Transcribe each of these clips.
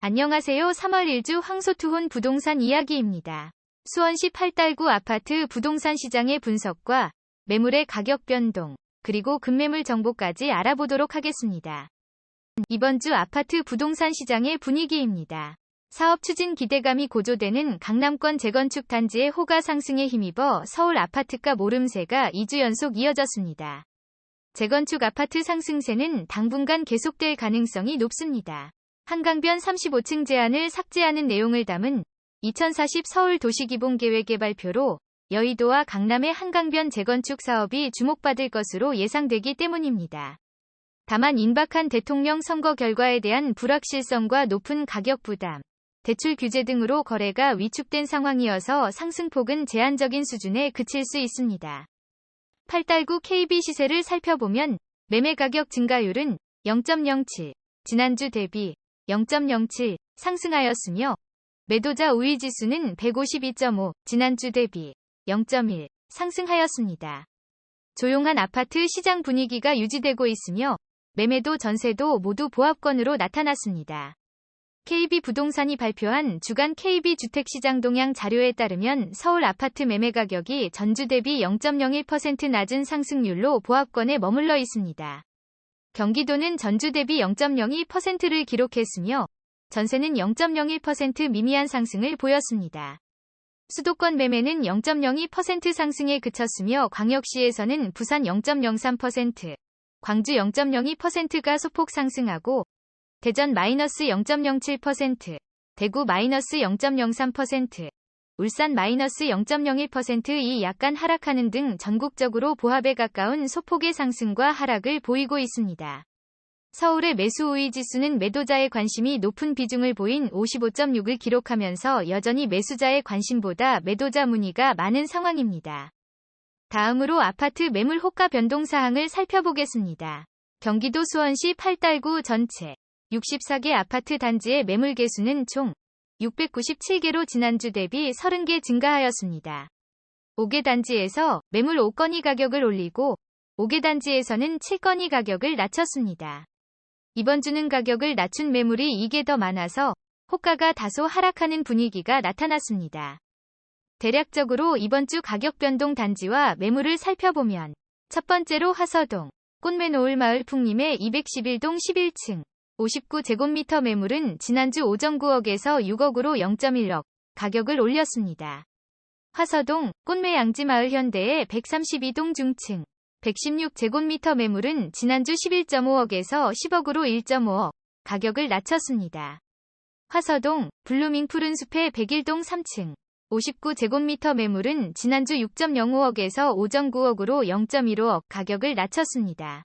안녕하세요. 3월 1주 황소투혼 부동산 이야기입니다. 수원시 팔달구 아파트 부동산 시장의 분석과 매물의 가격 변동, 그리고 급매물 정보까지 알아보도록 하겠습니다. 이번 주 아파트 부동산 시장의 분위기입니다. 사업 추진 기대감이 고조되는 강남권 재건축 단지의 호가 상승에 힘입어 서울 아파트값 오름세가 2주 연속 이어졌습니다. 재건축 아파트 상승세는 당분간 계속될 가능성이 높습니다. 한강변 35층 제한을 삭제하는 내용을 담은 2040 서울 도시기본계획의 발표로 여의도와 강남의 한강변 재건축 사업이 주목받을 것으로 예상되기 때문입니다. 다만 임박한 대통령 선거 결과에 대한 불확실성과 높은 가격 부담, 대출 규제 등으로 거래가 위축된 상황이어서 상승폭은 제한적인 수준에 그칠 수 있습니다. 팔달구 KB 시세를 살펴보면 매매 가격 증가율은 0.07, 지난주 대비 0.07 상승하였으며 매도자 우위 지수는 152.5 지난주 대비 0.1 상승하였습니다. 조용한 아파트 시장 분위기가 유지되고 있으며 매매도 전세도 모두 보합권으로 나타났습니다. KB 부동산이 발표한 주간 KB 주택시장 동향 자료에 따르면 서울 아파트 매매 가격이 전주 대비 0.01% 낮은 상승률로 보합권에 머물러 있습니다. 경기도는 전주 대비 0.02%를 기록했으며 전세는 0.01% 미미한 상승을 보였습니다. 수도권 매매는 0.02% 상승에 그쳤으며 광역시에서는 부산 0.03%, 광주 0.02%가 소폭 상승하고 대전 마이너스 0.07%, 대구 마이너스 0.03%, 울산 마이너스 0.01%이 약간 하락하는 등 전국적으로 보합에 가까운 소폭의 상승과 하락을 보이고 있습니다. 서울의 매수 우위 지수는 매도자의 관심이 높은 비중을 보인 55.6을 기록하면서 여전히 매수자의 관심보다 매도자 문의가 많은 상황입니다. 다음으로 아파트 매물 호가 변동 사항을 살펴보겠습니다. 경기도 수원시 팔달구 전체 64개 아파트 단지의 매물 개수는 총 697개로 지난주 대비 30개 증가하였습니다. 5개 단지에서 매물 5건이 가격을 올리고 5개 단지에서는 7건이 가격을 낮췄습니다. 이번 주는 가격을 낮춘 매물이 2개 더 많아서 호가가 다소 하락하는 분위기가 나타났습니다. 대략적으로 이번 주 가격 변동 단지와 매물을 살펴보면 첫 번째로 하서동, 꽃매노을 마을 풍림의 211동 11층, 59제곱미터 매물은 지난주 5.9억에서 6억으로 0.1억 가격을 올렸습니다. 화서동, 꽃매 양지마을 현대의 132동 중층, 116제곱미터 매물은 지난주 11.5억에서 10억으로 1.5억 가격을 낮췄습니다. 화서동, 블루밍 푸른숲의 101동 3층, 59제곱미터 매물은 지난주 6.05억에서 5.9억으로 0.15억 가격을 낮췄습니다.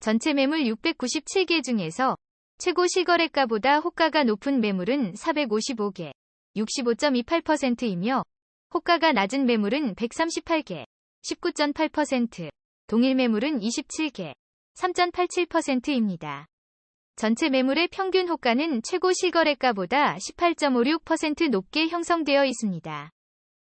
전체 매물 697개 중에서 최고 실거래가보다 호가가 높은 매물은 455개, 65.28%이며 호가가 낮은 매물은 138개, 19.8%, 동일 매물은 27개, 3.87%입니다. 전체 매물의 평균 호가는 최고 실거래가보다 18.56% 높게 형성되어 있습니다.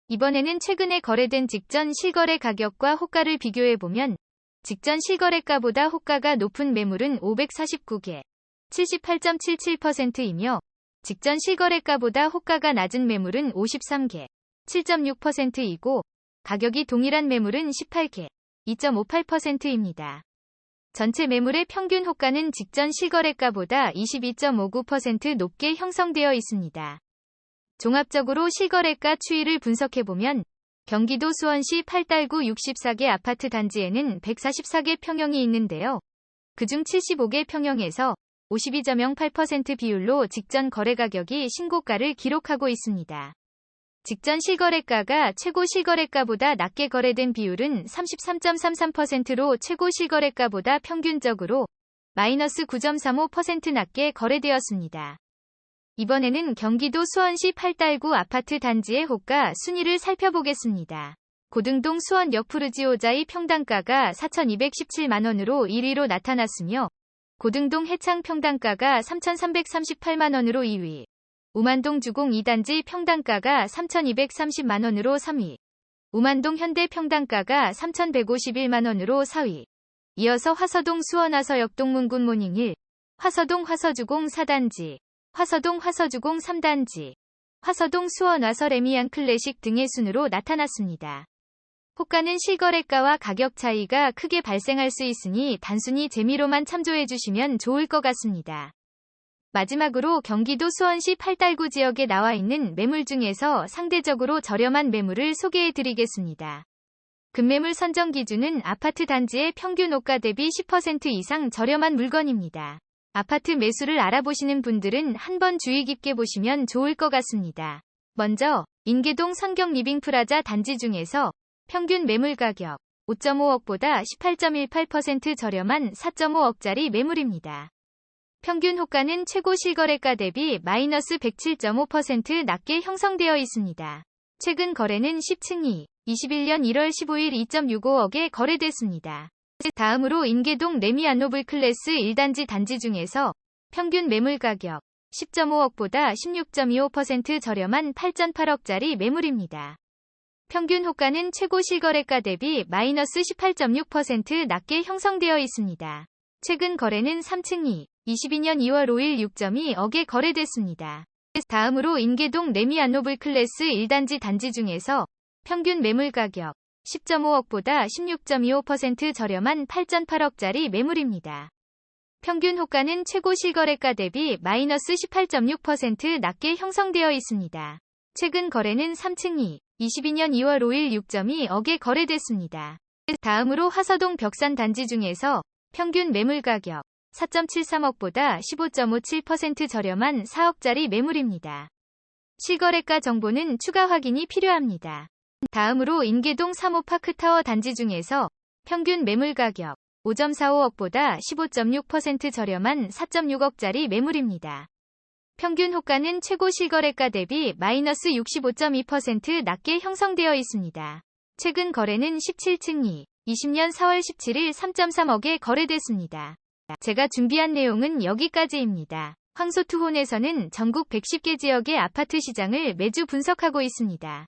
이번에는 최근에 거래된 직전 실거래 가격과 호가를 비교해보면 직전 실거래가보다 호가가 높은 매물은 549개, 78.77%이며 직전 실거래가보다 호가가 낮은 매물은 53개, 7.6%이고 가격이 동일한 매물은 18개, 2.58%입니다. 전체 매물의 평균 호가는 직전 실거래가보다 22.59% 높게 형성되어 있습니다. 종합적으로 실거래가 추이를 분석해보면 경기도 수원시 팔달구 64개 아파트 단지에는 144개 평형이 있는데요. 그중 75개 평형에서 52.08% 비율로 직전 거래 가격이 신고가를 기록하고 있습니다. 직전 실거래가가 최고 실거래가보다 낮게 거래된 비율은 33.33%로 최고 실거래가보다 평균적으로 마이너스 9.35% 낮게 거래되었습니다. 이번에는 경기도 수원시 팔달구 아파트 단지의 호가 순위를 살펴보겠습니다. 고등동 수원역 푸르지오자의 평당가가 4,217만원으로 1위로 나타났으며, 고등동 해창 평당가가 3,338만원으로 2위, 우만동 주공 2단지 평당가가 3,230만원으로 3위, 우만동 현대 평당가가 3,151만원으로 4위, 이어서 화서동 수원화서역 동문군 모닝 1, 화서동 화서주공 4단지, 화서동 화서주공 3단지, 화서동 수원 화서 레미안 클래식 등의 순으로 나타났습니다. 호가는 실거래가와 가격 차이가 크게 발생할 수 있으니 단순히 재미로만 참조해 주시면 좋을 것 같습니다. 마지막으로 경기도 수원시 팔달구 지역에 나와 있는 매물 중에서 상대적으로 저렴한 매물을 소개해 드리겠습니다. 급매물 선정 기준은 아파트 단지의 평균 호가 대비 10% 이상 저렴한 물건입니다. 아파트 매수를 알아보시는 분들은 한번 주의 깊게 보시면 좋을 것 같습니다. 먼저 인계동 선경 리빙 프라자 단지 중에서 평균 매물 가격 5.5억보다 18.18% 저렴한 4.5억짜리 매물입니다. 평균 호가는 최고 실거래가 대비 마이너스 107.5% 낮게 형성되어 있습니다. 최근 거래는 10층이 21년 1월 15일 2.65억에 거래됐습니다. 다음으로 인계동 레미안노블 클래스 1단지 단지 중에서 평균 매물 가격 10.5억보다 16.25% 저렴한 8.8억짜리 매물입니다. 평균 호가는 최고 실거래가 대비 마이너스 18.6% 낮게 형성되어 있습니다. 최근 거래는 3층이 22년 2월 5일 6.2억에 거래됐습니다. 다음으로 인계동 레미안노블 클래스 1단지 단지 중에서 평균 매물 가격 10.5억보다 16.25% 저렴한 8.8억짜리 매물입니다. 평균 호가는 최고 실거래가 대비 마이너스 18.6% 낮게 형성되어 있습니다. 최근 거래는 3층이 22년 2월 5일 6.2억에 거래됐습니다. 다음으로 화서동 벽산 단지 중에서 평균 매물 가격 4.73억보다 15.57% 저렴한 4억짜리 매물입니다. 실거래가 정보는 추가 확인이 필요합니다. 다음으로 인계동 3호 파크타워 단지 중에서 평균 매물 가격 5.45억보다 15.6% 저렴한 4.6억짜리 매물입니다. 평균 호가는 최고 실거래가 대비 마이너스 65.2% 낮게 형성되어 있습니다. 최근 거래는 17층이 20년 4월 17일 3.3억에 거래됐습니다. 제가 준비한 내용은 여기까지입니다. 황소투혼에서는 전국 110개 지역의 아파트 시장을 매주 분석하고 있습니다.